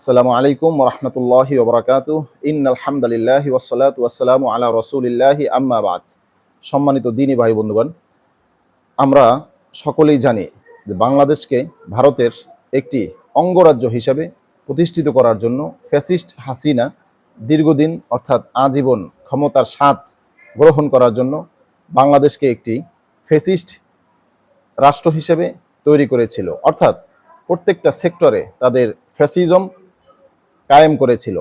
আসসালামু আলাইকুম রহমতুল্লাহি ওবরাকাতু ইন আলহামদুলিল্লাহ ওয়াসালাত ওয়াসালামু আলা রসুলিল্লাহি আম্মা বাদ। সম্মানিত দিনী ভাই বন্ধুগণ, আমরা সকলেই জানি যে বাংলাদেশকে ভারতের একটি অঙ্গরাজ্য হিসাবে প্রতিষ্ঠিত করার জন্য ফ্যাসিস্ট হাসিনা দীর্ঘদিন অর্থাৎ আজীবন ক্ষমতার স্বাদ গ্রহণ করার জন্য বাংলাদেশকে একটি ফ্যাসিস্ট রাষ্ট্র হিসেবে তৈরি করেছিল। অর্থাৎ প্রত্যেকটা সেক্টরে তাদের ফ্যাসিজম কায়েম করেছিল।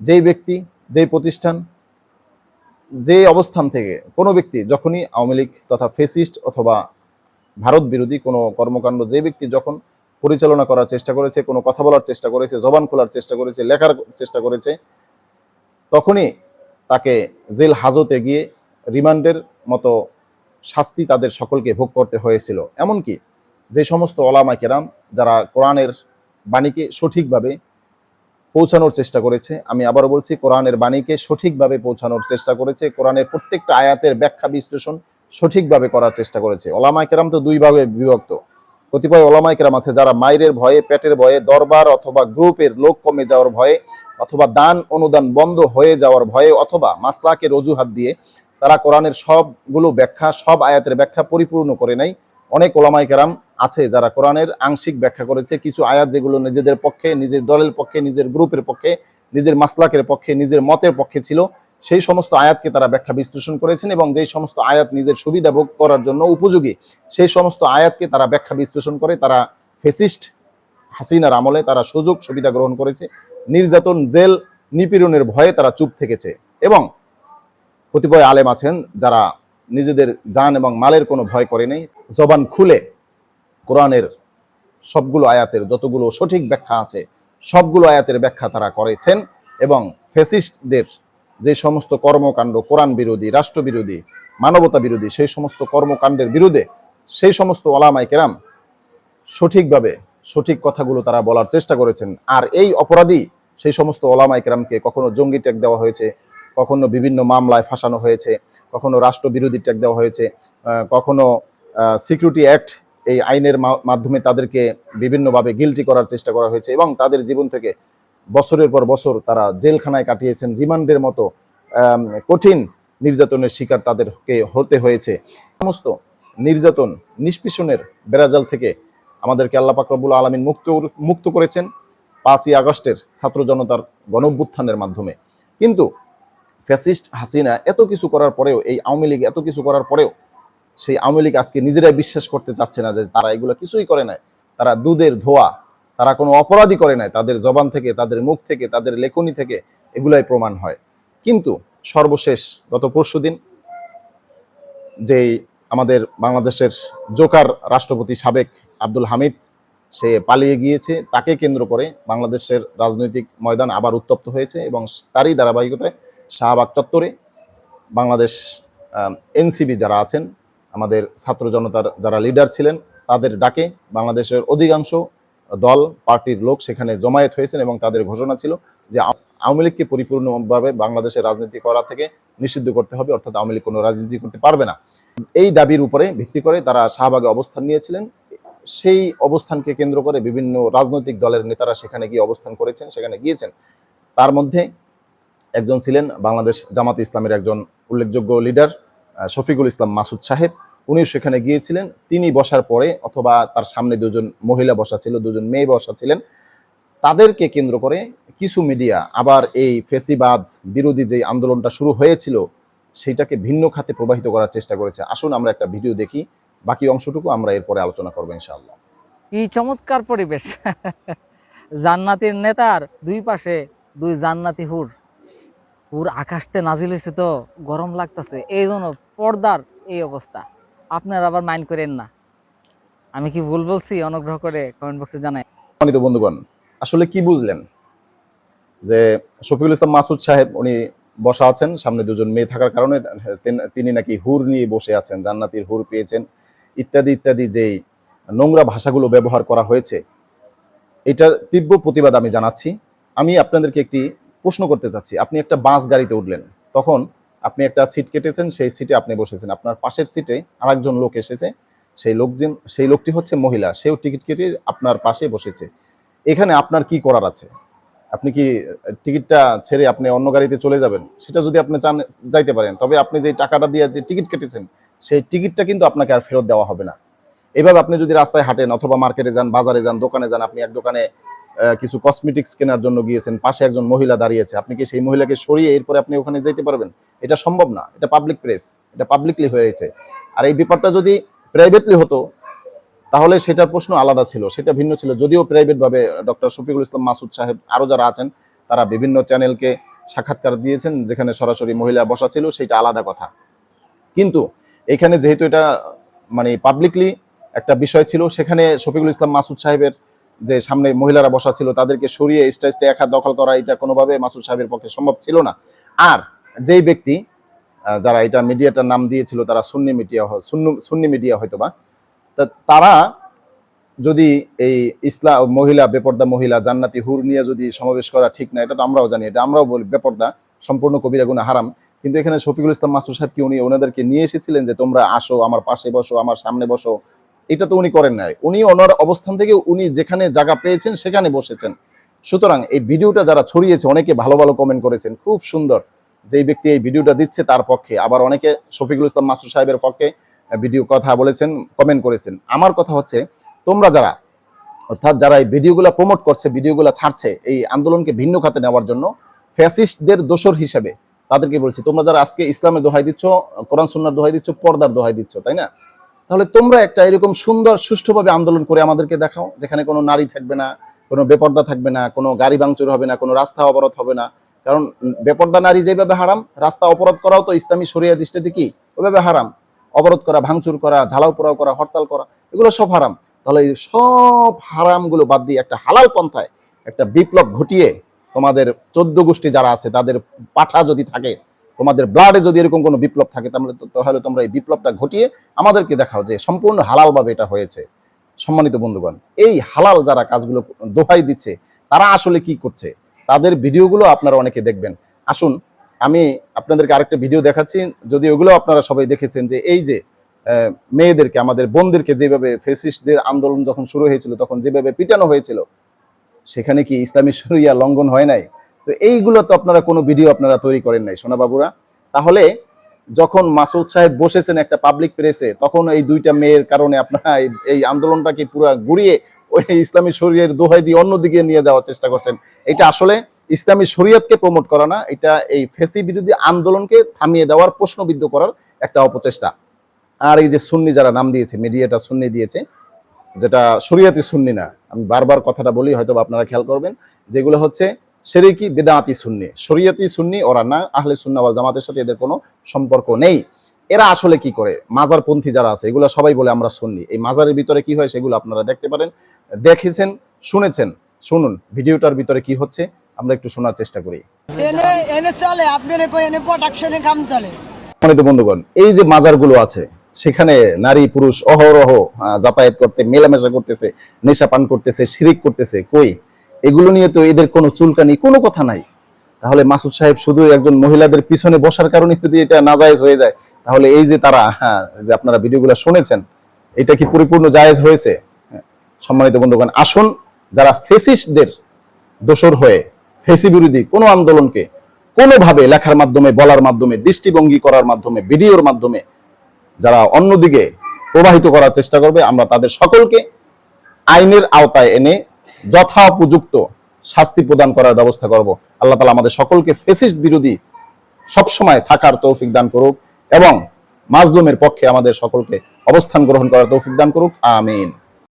যেই ব্যক্তি, যেই প্রতিষ্ঠান যে অবস্থান থেকে কোনো ব্যক্তি যখনই আওয়ামী লীগ তথা ফেসিস্ট অথবা ভারত বিরোধী কোনো কর্মকাণ্ড যে ব্যক্তি যখন পরিচালনা করার চেষ্টা করেছে, কোনো কথা বলার চেষ্টা করেছে, জবান খোলার চেষ্টা করেছে, লেখার চেষ্টা করেছে, তখনই তাকে জেল হাজতে গিয়ে রিমান্ডের মতো শাস্তি তাদের সকলকে ভোগ করতে হয়েছিল। এমনকি যে সমস্ত ওলামা কেরাম যারা কোরআনের বাণীকে সঠিকভাবে পৌঁছানোর চেষ্টা করেছে। আমি আবারও বলছি, কোরআনের বাণীকে সঠিকভাবে পৌঁছানোর চেষ্টা করেছে। কোরআনের প্রত্যেকটা আয়াতের ব্যাখ্যা বিশ্লেষণ সঠিকভাবে করার চেষ্টা করেছে। ওলামায় কেরাম তো দুই ভাগে বিভক্ত। কতিপয় ওলামায় কেরাম আছে যারা মায়ের ভয়ে, পেটের ভয়ে, দরবার অথবা গ্রুপের লোক কমে যাওয়ার ভয়ে অথবা দান অনুদান বন্ধ হয়ে যাওয়ার ভয়ে অথবা মাসলাকের অজুহাত দিয়ে তারা কোরআনের সবগুলো ব্যাখ্যা, সব আয়াতের ব্যাখ্যা পরিপূর্ণ করে নাই। অনেক ওলামাই কেরাম আছে যারা কোরআনের আংশিক ব্যাখ্যা করেছে, কিছু আয়াত যেগুলো নিজেদের পক্ষে, নিজের দলের পক্ষে, নিজের গ্রুপের পক্ষে, নিজের মাসলাকের পক্ষে, নিজের মতের পক্ষে ছিল, সেই সমস্ত আয়াতকে তারা ব্যাখ্যা বিশ্লেষণ করেছেন এবং যেই সমস্ত আয়াত নিজের সুবিধা ভোগ করার জন্য উপযোগী, সেই সমস্ত আয়াতকে তারা ব্যাখ্যা বিশ্লেষণ করে, তারা ফেসিস্ট হাসিনার আমলে তারা সুযোগ সুবিধা গ্রহণ করেছে, নির্যাতন, জেল, নিপীড়নের ভয়ে তারা চুপ থেকেছে এবং কতিপয় আলেম আছেন যারা নিজেদের জান এবং মালের কোনো ভয় করে নেই। জবান খুলে কোরআনের সবগুলো আয়াতের যতগুলো সঠিক ব্যাখ্যা আছে, সবগুলো আয়াতের ব্যাখ্যা তারা করেছেন এবং ফেসিস্টদের যে সমস্ত কর্মকাণ্ড, কোরআন বিরোধী রাষ্ট্রবিরোধী মানবতা বিরোধী, সেই সমস্ত কর্মকাণ্ডের বিরুদ্ধে সেই সমস্ত ওলামাই কেরাম সঠিকভাবে সঠিক কথাগুলো তারা বলার চেষ্টা করেছেন। আর এই অপরাধী সেই সমস্ত ওলামাই কেরামকে কখনো জঙ্গি ট্যাগ দেওয়া হয়েছে, কখনো বিভিন্ন মামলায় ফাঁসানো হয়েছে কখনো রাষ্ট্রবিরোধী ট্যাগ দেওয়া হয়েছে কখনো সিকিউরিটি অ্যাক্ট এই আইনের মাধ্যমে তাদেরকে বিভিন্নভাবে গিলটি করার চেষ্টা করা হয়েছে এবং তাদের জীবন থেকে বছরের পর বছর তারা জেলখানায় কাটিয়েছেন, রিমান্ডের মতো কঠিন নির্যাতনের শিকার তাদেরকে হতে হয়েছে। সমস্ত নির্যাতন, নিষ্পেষণের বেড়াজাল থেকে আমাদেরকে আল্লাহ পাক রব্বুল আলমিন মুক্ত মুক্ত করেছেন পাঁচই আগস্টের ছাত্র জনতার গণভ্যুত্থানের মাধ্যমে। কিন্তু ফ্যাসিস্ট হাসিনা এত কিছু করার পরেও, এই আওয়ামী লীগ এত কিছু করার পরেও সেই আওয়ামী লীগ আজকে নিজেরাই বিশ্বাস করতে চাচ্ছে না যে তারা এগুলো কিছুই করে নাই। তারা দুধের ধোয়া, তারা কোনো অপরাধী করে নাই। তাদের জবান থেকে, তাদের মুখ থেকে, তাদের লেখনী থেকে এগুলাই প্রমাণ হয়। কিন্তু সর্বশেষ গত পরশুদিন যেই আমাদের বাংলাদেশের জোকার রাষ্ট্রপতি সাবেক আব্দুল হামিদ, সে পালিয়ে গিয়েছে, তাকে কেন্দ্র করে বাংলাদেশের রাজনৈতিক ময়দান আবার উত্তপ্ত হয়েছে এবং তারই ধারাবাহিকতায় শাহবাগ চত্বরে বাংলাদেশ এনসিবি যারা আছেন, আমাদের ছাত্র জনতার যারা লিডার ছিলেন, তাদের ডাকে বাংলাদেশের অধিকাংশ দল, পার্টির লোক সেখানে জমায়েত হয়েছেন এবং তাদের ঘোষণা ছিল যে আওয়ামী লীগকে পরিপূর্ণভাবে বাংলাদেশের রাজনীতি করা থেকে নিষিদ্ধ করতে হবে, অর্থাৎ আওয়ামী লীগ কোনো রাজনীতি করতে পারবে না। এই দাবির উপরে ভিত্তি করে তারা শাহবাগে অবস্থান নিয়েছিলেন। সেই অবস্থানকে কেন্দ্র করে বিভিন্ন রাজনৈতিক দলের নেতারা সেখানে গিয়ে অবস্থান করেছেন, সেখানে গিয়েছেন। তার মধ্যে একজন ছিলেন বাংলাদেশ জামাত ইসলামের একজন উল্লেখযোগ্য লিডার শফিকুল ইসলাম মাসুদ সাহেব। উনিও সেখানে গিয়েছিলেন। তিনি বসার পরে অথবা তার সামনে দুজন মহিলা বসা ছিল, দুজন মেয়ে বসা ছিলেন। তাদেরকে কেন্দ্র করে কিছু মিডিয়া আবার এই ফেসিবাদ বিরোধী যে আন্দোলনটা শুরু হয়েছিল সেইটাকে ভিন্ন খাতে প্রবাহিত করার চেষ্টা করেছে। আসুন আমরা একটা ভিডিও দেখি। বাকি অংশটুকু আমরা এরপরে আলোচনা করব ইনশাআল্লাহ। কি চমৎকার পরিবেশ। জান্নাতির নেতার দুই পাশে দুই জান্নাতি হুর। হুর আকাশতে নাজিল হয়েছে তো, গরম লাগতেছে। এই জন্য পর্দার এই অবস্থা। আপনারা আবার মাইন্ড করেন না। আমি কি ভুল বলছি? অনুগ্রহ করে কমেন্ট বক্সে জানাই। সম্মানিত বন্ধুগণ, আসলে কি বুঝলেন? যে শফিকুল ইসলাম মাসুদ সাহেব, উনি বসা আছেন, সামনে দুজন মেয়ে থাকার কারণে তিনি নাকি হুর নিয়ে বসে আছেন, জান্নাতির হুর পেয়েছেন, ইত্যাদি ইত্যাদি যেই নোংরা ভাষাগুলো ব্যবহার করা হয়েছে। এটার তীব্র প্রতিবাদ আমি জানাচ্ছি। আমি আপনাদেরকে একটি প্রশ্ন করতে চাচ্ছি আপনি একটা বাস গাড়িতে উঠলেন, তখন আপনি একটা সিট কেটেছেন, সেই সিটে আপনি বসেছেন, আপনার পাশের সিটে আরেকজন লোক এসেছে, সেই লোকজন, সেই লোকটি হচ্ছে মহিলা, সেও টিকিট কেটে আপনার পাশে বসেছে, এখানে আপনার কি করার আছে? আপনি কি টিকিটটা ছেড়ে আপনি অন্য গাড়িতে চলে যাবেন? সেটা যদি আপনি চান, যাইতে পারেন, তবে আপনি যে টাকাটা দিয়ে যে টিকিট কেটেছেন, সেই টিকিটটা কিন্তু আপনাকে আর ফেরত দেওয়া হবে না। এভাবে আপনি যদি রাস্তায় হাঁটেন অথবা মার্কেটে যান, বাজারে যান, দোকানে যান, আপনি এক দোকানে কিছু কসমেটিক্স কেনার জন্য গিয়েছেন, পাশে একজন মহিলা দাঁড়িয়েছে। আপনি কি সেই মহিলাকে সরিয়ে এরপরে আপনি ওখানে যেতে পারবেন? এটা সম্ভব না, এটা পাবলিক প্রেস এটা পাবলিকলি হয়েছে। আর এই ব্যাপারটা যদি প্রাইভেটলি হতো, তাহলে সেটার প্রশ্ন আলাদা ছিল, সেটা ভিন্ন ছিল। যদিও প্রাইভেট ভাবে ডক্টর শফিকুল ইসলাম মাসুদ সাহেব আরও যারা আছেন, তারা বিভিন্ন চ্যানেলকে সাক্ষাৎকার দিয়েছেন, যেখানে সরাসরি মহিলা বসা ছিল, সেটা আলাদা কথা। কিন্তু এখানে যেহেতু এটা মানে পাবলিকলি একটা বিষয় ছিল, সেখানে শফিকুল ইসলাম মাসুদ সাহেবের যে সামনে মহিলারা বসা ছিল, তাদেরকে সরিয়ে স্টেজটা এক দখল করা, এটা কোনোভাবে মাসুদ সাহেবের পক্ষে সম্ভব ছিল না। আর যেই ব্যক্তি যারা এটা মিডিয়াটার নাম দিয়েছিল, তারা সুন্নি মিডিয়া সুন্নি মিডিয়া হয়তো বা তারা যদি এই ইসলাম মহিলা, বেপর্দা মহিলা, জান্নাতি হুর নিয়ে যদি সমাবেশ করা ঠিক না, এটা তো আমরাও জানি, এটা আমরাও বলি, বেপর্দা, সম্পূর্ণ কবিরা গুণা হারাম। কিন্তু এখানে শফিকুল ইসলাম মাসুদ সাহেব কি উনি ওনাদেরকে নিয়ে এসেছিলেন যে তোমরা আসো, আমার পাশে বসো, আমার সামনে বসো এটা তো উনি করেন নাই। উনি ওনার অবস্থান থেকে উনি যেখানে জায়গা পেয়েছেন, সেখানে বসেছেন। সুতরাং এই ভিডিওটা যারা ছড়িয়েছে, অনেকে ভালো ভালো কমেন্ট করেছেন। খুব সুন্দর যেই ব্যক্তি এই ভিডিওটা দিচ্ছে তার পক্ষে। আবার অনেকে শফিকুল ইসলাম মাসুদ সাহেবের পক্ষে ভিডিও কথা বলেছেন কমেন্ট করেছেন। আমার কথা হচ্ছে, তোমরা যারা, অর্থাৎ যারা এই ভিডিওগুলো প্রমোট করছে, ভিডিওগুলো ছাড়ছে, এই আন্দোলনকে ভিন্ন খাতে নেওয়ার জন্য ফ্যাসিস্টদের দোষর হিসেবে তাদেরকে বলছি, তোমরা যারা আজকে ইসলামের দোহাই দিচ্ছ, কোরআন সুন্নার দোহাই দিচ্ছ, পর্দার দোহাই দিচ্ছ, তাই না? তাহলে তোমরা একটা এরকম সুন্দর, সুষ্ঠুভাবে আন্দোলন করে আমাদেরকে দেখাও, যেখানে কোনো নারী থাকবে না, কোনো বেপর্দা থাকবে না, কোনো গাড়ি ভাঙচুর হবে না, কোনো রাস্তা অবরোধ হবে না। কারণ বেপর্দা নারী যেভাবে হারাম, রাস্তা অবরোধ করাও তো ইসলামী শরিয়া দৃষ্টিতে কি? ওইভাবে হারাম। অবরোধ করা, ভাঙচুর করা, ঝালাও পোড়াও করা, হরতাল করা, এগুলো সব হারাম। তাহলে সব হারামগুলো বাদ দিয়ে একটা হালাল পন্থায় একটা বিপ্লব ঘটিয়ে তোমাদের চোদ্দ গোষ্ঠী যারা আছে, তাদের পাঠা যদি থাকে তোমাদের ব্লাডে যদি এরকম কোনো বিপ্লব থাকে, তাহলে তাহলে তোমরা এই বিপ্লবটা ঘটিয়ে আমাদেরকে দেখাও যে সম্পূর্ণ হালালভাবে এটা হয়েছে। সম্মানিত বন্ধুগণ, এই হালাল যারা কাজগুলো দোহাই দিচ্ছে, তারা আসলে কি করছে? তাদের ভিডিওগুলো আপনারা অনেকে দেখবেন। আসুন, আমি আপনাদেরকে আরেকটা ভিডিও দেখাচ্ছি। যদি ওগুলো আপনারা সবাই দেখেছেন যে এই যে মেয়েদেরকে, আমাদের বোনদেরকে যেভাবে ফেসিস্টদের আন্দোলন যখন শুরু হয়েছিল, তখন যেভাবে পিটানো হয়েছিল, সেখানে কি ইসলামী শরিয়া লঙ্ঘন হয় নাই? তো এইগুলো তো আপনারা কোনো ভিডিও আপনারা তৈরি করেন নাই, সোনা বাবুরা। তাহলে যখন মাসুদ সাহেব বসেছেন একটা পাবলিক প্রেসে তখন এই দুইটা মেয়ের কারণে আপনারা এই আন্দোলনটাকে পুরো ঘুরিয়ে ওই ইসলামী শরীরের দোহাই দিয়ে অন্যদিকে নিয়ে যাওয়ার চেষ্টা করছেন। এটা আসলে ইসলামী শরীয়তকে প্রমোট করা না, এটা এই ফেসি বিরোধী আন্দোলনকে থামিয়ে দেওয়ার, প্রশ্নবিদ্ধ করার একটা অপচেষ্টা। আর এই যে সুন্নি যারা নাম দিয়েছে, মিডিয়াটা সুন্নি দিয়েছে, যেটা শরিয়াতি সুন্নি না, আমি বারবার কথাটা বলি হয়তো আপনারা খেয়াল করবেন, যেগুলো হচ্ছে সেরেকি বেদাতি সুন্নি শরিয়াতি সুন্নি ওরা না আহলে সুন্না ওয়াল জামাতের সাথে এদের কোনো সম্পর্ক নেই। এরা আসলে কি করে? মাজারপন্থী যারা আছে এগুলো সবাই বলে আমরা শুননি এই মাজারের ভিতরে কি হয় সেগুলো আপনারা দেখতে পারেন দেখেছেন শুনেছেন। শুনুন ভিডিওটার ভিতরে কি হচ্ছে আমরা একটু শোনার চেষ্টা করি। এনে এনে চলে আপনার কই এনে প্রোডাকশনে কাম চলে। সম্মানিত বন্ধুগণ এই যে মাজারগুলো আছে সেখানে নারী পুরুষ অহরহ যাতায়াত করতে মেলামেশা করতেছে নেশা পান করতেছে শিরিক করতেছে কই? এগুলো নিয়ে তো এদের কোনো চুলকানি কোনো কথা নাই। তাহলে মাসুদ সাহেব শুধু একজন মহিলাদের পিছনে বসার কারণে যদি এটা নাজায়েজ হয়ে যায় তাহলে এই যে তারা হ্যাঁ যে আপনারা ভিডিওগুলো শুনেছেন এটা কি পরিপূর্ণ জায়েজ হয়েছে? হ্যাঁ, সম্মানিত বন্ধুগণ আসুন যারা ফেসিসদের দোসর হয়ে ফেসি বিরোধী কোনো আন্দোলনকে কোনোভাবে লেখার মাধ্যমে বলার মাধ্যমে দৃষ্টিভঙ্গি করার মাধ্যমে ভিডিওর মাধ্যমে যারা অন্যদিকে প্রবাহিত করার চেষ্টা করবে আমরা তাদের সকলকে আইনের আওতায় এনে যথোপযুক্ত শাস্তি প্রদান করার ব্যবস্থা করব। আল্লাহ তালা আমাদের সকলকে ফেসিস্ট বিরোধী সবসময় থাকার তৌফিক দান করুক এবং মাজলুমের পক্ষে আমাদের সকলকে অবস্থান গ্রহণ করার তৌফিক দান করুক। আমিন।